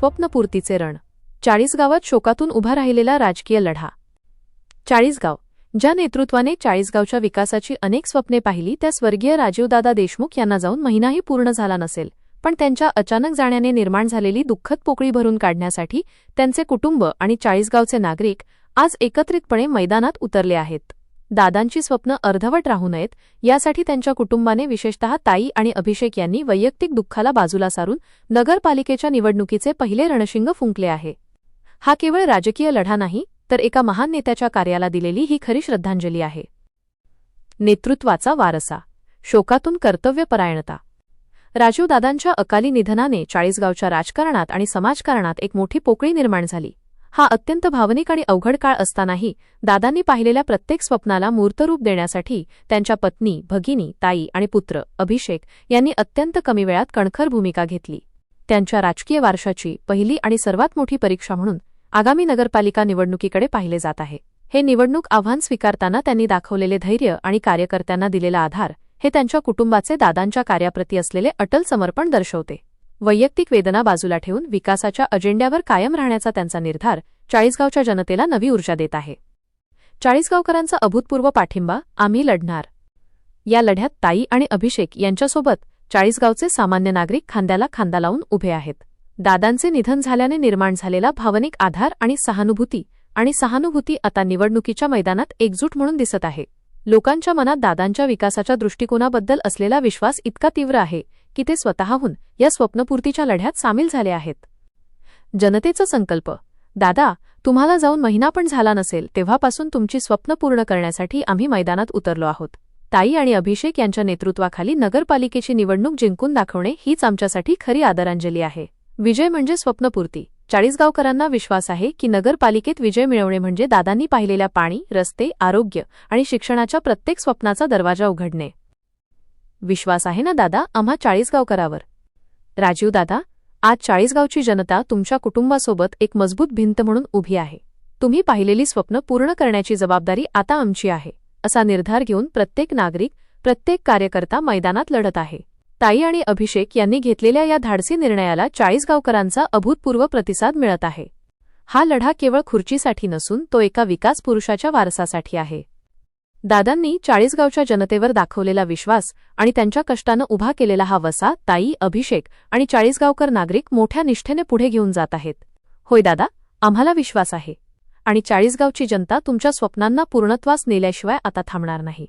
स्वप्नपूर्तीचे रण. चाळीसगावात शोकातून उभा राहिलेला राजकीय लढा. चाळीसगाव. ज्या नेतृत्वाने चाळीसगावच्या विकासाची अनेक स्वप्ने पाहिली त्या स्वर्गीय राजीवदादा देशमुख यांना जाऊन महिनाही पूर्ण झाला नसेल. पण त्यांच्या अचानक जाण्याने निर्माण झालेली दुःखद पोकळी भरून काढण्यासाठी त्यांचे कुटुंब आणि चाळीसगावचे नागरिक आज एकत्रितपणे मैदानात उतरले आहेत. दादांची स्वप्न अर्धवट राहू नयेत यासाठी त्यांच्या कुटुंबाने विशेषतः ताई आणि अभिषेक यांनी वैयक्तिक दुःखाला बाजूला सारून नगरपालिकेच्या निवडणुकीचे पहिले रणशिंग फुंकले आहे. हा केवळ राजकीय लढा नाही तर एका महान नेत्याच्या कार्याला दिलेली ही खरी श्रद्धांजली आहे. नेतृत्वाचा वारसा शोकातून कर्तव्यपरायणता राजीवदादांच्या अकाली निधनाने चाळीसगावच्या राजकारणात आणि समाजकारणात एक मोठी पोकळी निर्माण झाली. हा अत्यंत भावनिक आणि अवघड काळ असतानाही दादांनी पाहिलेल्या प्रत्येक स्वप्नाला मूर्तरूप देण्यासाठी त्यांच्या पत्नी भगिनी ताई आणि पुत्र अभिषेक यांनी अत्यंत कमी वेळात कणखर भूमिका घेतली. त्यांच्या राजकीय वारशाची पहिली आणि सर्वात मोठी परीक्षा म्हणून आगामी नगरपालिका निवडणुकीकडे पाहिले जात आहे. हे निवडणूक आव्हान स्वीकारताना त्यांनी दाखवलेले धैर्य आणि कार्यकर्त्यांना दिलेला आधार हे त्यांच्या कुटुंबाचे दादांच्या कार्याप्रती असलेले अटल समर्पण दर्शवते. वैयक्तिक वेदना बाजूला ठेवून विकासाच्या अजेंड्यावर कायम राहण्याचा त्यांचा निर्धार चाळीसगावच्या जनतेला नवी ऊर्जा देत आहे. चाळीसगावकरांचा अभूतपूर्व पाठिंबा आम्ही लढणार. या लढ्यात ताई आणि अभिषेक यांच्यासोबत चाळीसगावचे सामान्य नागरिक खांद्याला खांदा लावून उभे आहेत. दादांचे निधन झाल्याने निर्माण झालेला भावनिक आधार आणि सहानुभूती आणि सहानुभूती आता निवडणुकीच्या मैदानात एकजूट म्हणून दिसत आहे. लोकांच्या मनात दादांच्या विकासाच्या दृष्टिकोनाबद्दल असलेला विश्वास इतका तीव्र आहे की ते स्वतःहून या स्वप्नपूर्तीच्या लढ्यात सामील झाले आहेत. जनतेचा संकल्प. दादा तुम्हाला जाऊन महिना पण झाला नसेल तेव्हापासून तुमची स्वप्न पूर्ण करण्यासाठी आम्ही मैदानात उतरलो आहोत. ताई आणि अभिषेक यांच्या नेतृत्वाखाली नगरपालिकेची निवडणूक जिंकून दाखवणे हीच आमच्यासाठी खरी आदरांजली आहे. विजय म्हणजे स्वप्नपूर्ती. चाळीसगावकरांना विश्वास आहे की नगरपालिकेत विजय मिळवणे म्हणजे दादांनी पाहिलेल्या पाणी रस्ते आरोग्य आणि शिक्षणाच्या प्रत्येक स्वप्नाचा दरवाजा उघडणे. विश्वास आहे ना दादा? आम्हा चाळीसगावकरावर. राजीव दादा आज चाळीसगावची जनता तुमच्या कुटुंबासोबत एक मजबूत भिंत म्हणून उभी आहे. तुम्ही पाहिलेली स्वप्न पूर्ण करण्याची जबाबदारी आता आमची आहे असा निर्धार घेऊन प्रत्येक नागरिक प्रत्येक कार्यकर्ता मैदानात लढत आहे. ताई आणि अभिषेक यांनी घेतलेल्या या धाडसी निर्णयाला चाळीसगावकरांचा अभूतपूर्व प्रतिसाद मिळत आहे. हा लढा केवळ खुर्चीसाठी नसून तो एका विकास पुरुषाच्या वारसासाठी आहे. दादांनी चाळीसगावच्या जनतेवर दाखवलेला विश्वास आणि त्यांच्या कष्टानं उभा केलेला हा वसा ताई अभिषेक आणि चाळीसगावकर नागरिक मोठ्या निष्ठेने पुढे घेऊन जात आहेत. होय दादा आम्हाला विश्वास आहे. आणि चाळीसगावची जनता तुमच्या स्वप्नांना पूर्णत्वास नेल्याशिवाय आता थांबणार नाही.